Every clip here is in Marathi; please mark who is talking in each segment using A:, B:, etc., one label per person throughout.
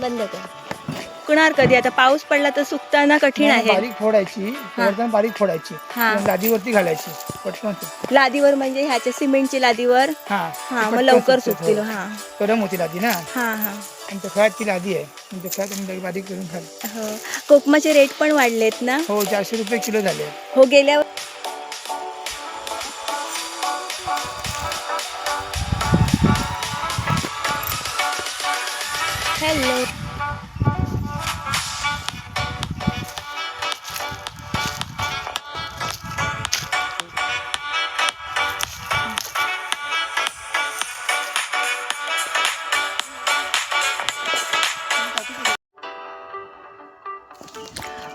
A: बंद कर. कुणार कधी? आता पाऊस पडला तर सुकताना कठीण आहे.
B: बारीक फोडायची. बारीक फोडायची.
A: हा.
B: लादीवरती घालायची. पटकन.
A: लादीवर म्हणजे ह्याच्या सिमेंटची लादीवर?
B: हा.
A: हा मग
B: पटकन
A: लवकर
B: सुकते
A: सुकतील. हा.
B: गरम होती लादी ना?
A: हा हा.
B: ती लादी आहे. आम्ही बारीक करून खाल
A: हो. कोकमाचे रेट पण वाढलेत ना?
B: हो चारशे रुपये किलो झाले.
A: हो गेल्या हॅलो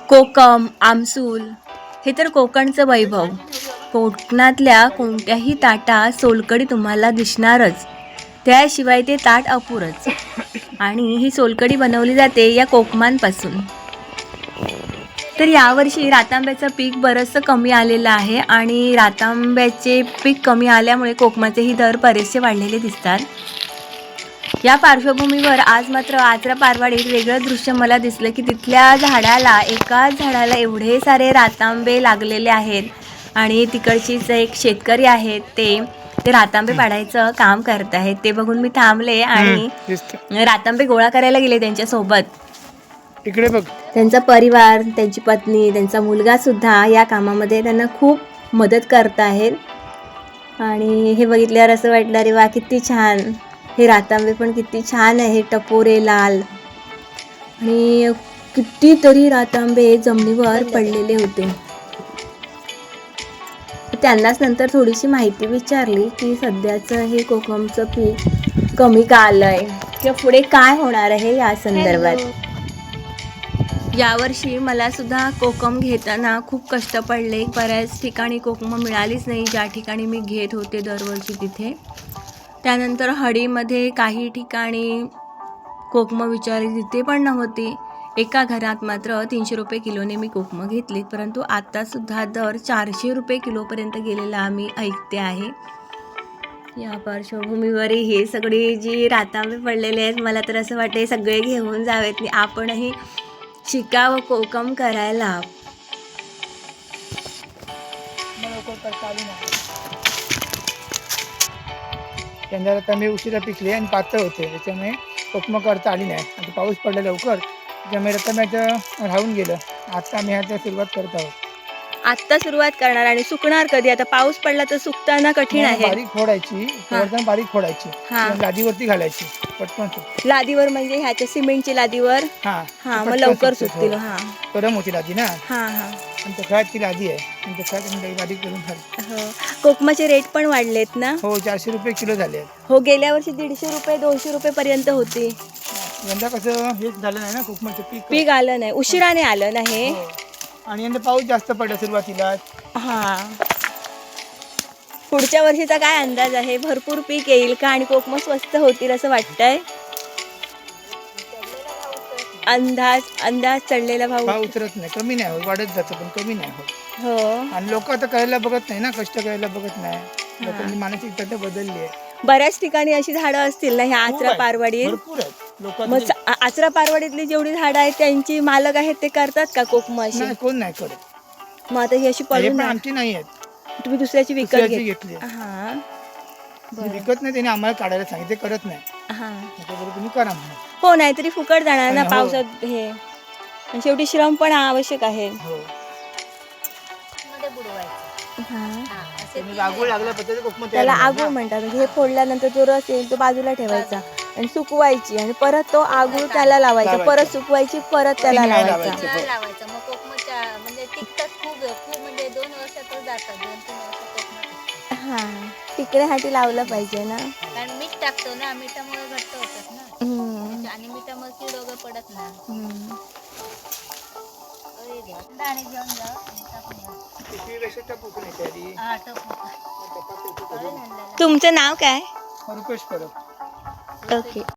A: कोकम आमसूल हे तर कोकणचं वैभव. कोकणातल्या कोणत्याही ताटात सोलकडी तुम्हाला दिसणारच. त्याशिवाय ते ताट अपुरच. आणि ही सोलकडी बनवली जाते या कोकमांपासून. तर यावर्षी रातांब्याचं पीक बरंचसं कमी आलेलं आहे आणि रातांब्याचे पीक कमी आल्यामुळे कोकमाचेही दर बरेचसे वाढलेले दिसतात. या पार्श्वभूमीवर आज मात्र आचरा पारवाडीत वेगळं दृश्य मला दिसलं की तिथल्या झाडाला एकाच झाडाला एवढे सारे रातांबे लागलेले आहेत आणि तिकडचीच एक शेतकरी आहेत ते ते रातांबे पाडायचं काम करत आहेत ते बघून मी थांबले आणि. रातांबे गोळा करायला गेले त्यांच्यासोबत.
B: इकडे बघ.
A: त्यांचा परिवार त्यांची पत्नी त्यांचा मुलगा सुद्धा या कामामध्ये त्यांना खूप मदत करत आहेत. आणि हे बघितल्यावर असं वाटलं अरे वा किती छान. हे रातांबे पण किती छान आहे टपोरे लाल. आणि कितीतरी रातांबे जमिनीवर पडलेले होते. त्यांनाच नंतर थोडीशी माहिती विचारली की सध्याचं हे कोकमचं पीक कमी का आलं आहे किंवा पुढे काय होणार आहे या संदर्भात? यावर्षी मला सुद्धा कोकम घेताना खूप कष्ट पडले. बऱ्याच ठिकाणी कोकम मिळालीच नाही. ज्या ठिकाणी मी घेत होते दरवर्षी तिथे. त्यानंतर हडीमध्ये काही ठिकाणी कोकम विचारली तिथे पण नव्हती. एका घरात मात्र तीनशे रुपये किलोने मी कोकम घेतलीत परंतु आत्तासुद्धा दर चारशे रुपये किलोपर्यंत गेलेला आम्ही ऐकते आहे. या पार्श्वभूमीवर हे सगळी जी रातांबे पडलेले आहेत मला तर असं वाटते सगळे घेऊन जावेत. आपणही शिकावं कोकम करायला.
B: लवकर नाही यंदा आता मी उशिरा पिकले आणि पातळ होते त्याच्यामुळे कोकमं करता आली नाही. आता पाऊस पडला लवकर. त्याच्यामुळे रताम्याचं राहून गेलं. आता आम्ही ह्याच्या सुरुवात करत आहोत.
A: आत्ता सुरुवात करणार आणि सुकणार कधी? आता पाऊस पडला तर सुकताना कठीण आहे.
B: बारीक फोडायची.
A: हा.
B: बारीक फोडायची.
A: हा.
B: आणि लादीवरती घालायची. पटकन.
A: लादीवर म्हणजे ह्याच्या सिमेंटची लादीवर?
B: हा.
A: हा मग
B: पटकन
A: लवकर
B: सुकते.
A: सुकतील.
B: थोडं.
A: हा.
B: गरम होती लादी ना?
A: हा हा.
B: आणि ती लादी आहे. आणि आम्ही बारीक करून खाल
A: हो. कोकमाचे रेट पण वाढलेत ना?
B: हो चारशे रुपये किलो झाले
A: हो गेल्या वर्षी दीडशे रुपये दोनशे रुपये पर्यंत होती.
B: यंदा कसं हेच झालं नाही ना कोकमाचं पीक
A: पीक आलं नाही उशिराने आलं ना हे.
B: हो. आणि यंदा पाऊस जास्त पडला सुरुवातीला.
A: हा. पुढच्या वर्षीचा काय अंदाज आहे? भरपूर पीक येईल का आणि कोकम स्वस्त होतील असं वाटतंय? अंदाज अंदाज चढलेला भाऊ.
B: भाव उतरत नाही. कमी नाही होत वाढत जातं पण कमी नाही होत.
A: हो.
B: आणि लोक आता करायला बघत नाही ना कष्ट करायला बघत नाही. लोकांची मानसिकता बदलली आहे.
A: बऱ्याच ठिकाणी अशी झाडं असतील ना ह्या आचरा
B: आहेत.
A: पारवाडीत?
B: भरपूर आहेत. लोक
A: मग च- आचरा पारवाडीतली जेवढी झाडं आहेत त्यांची मालक आहेत ते करतात का कोकम अशी?
B: नाही कोण नाही करत.
A: मग आता ही अशी
B: हे
A: पडून
B: पण आमची नाही आहेत.
A: तुम्ही दुसऱ्याची विकत
B: दुसऱ्याची
A: घेत
B: घेतली
A: हा. बरं.
B: विकत नाही त्याने आम्हाला काढायला सांगितले करत नाही.
A: हा.
B: तुम्ही करा म्हणून.
A: हो नाहीतरी फुकट जाणार ना
B: हो.
A: पावसात हे. आणि शेवटी श्रम पण आवश्यक आहे.
B: हो.
A: हा.
B: तुम्ही लागल्या
A: त्याला
B: ना.
A: म्हणतात. म्हणजे हे फोडल्यानंतर जो रस येईल तो बाजूला ठेवायचा. आणि सुकवायची आणि परत तो आगूळ त्याला लावायचा
B: लावायचा.
A: परत सुकवायची परत त्याला
B: नाही
A: लावायचा
B: लावायचं.
C: मग कोकमच्या म्हणजे टिकतात खूप खूप म्हणजे दोन वर्षातच जातात दोन तीन वर्ष कोकम टिकतात.
A: हा टिकण्यासाठी लावलं पाहिजे ना
C: कारण मीठ टाकतो ना मिठामुळे घट्ट होतात ना
A: हम्म.
C: आणि मिठामुळे कीड वगैरे पडत
A: हम्म.
C: अरे देवा. दाणे घेऊन जा आणि टाकून. हा, अरे. आणलेलं.
A: तुमचं नाव काय
B: रुपेश परब
A: Okay.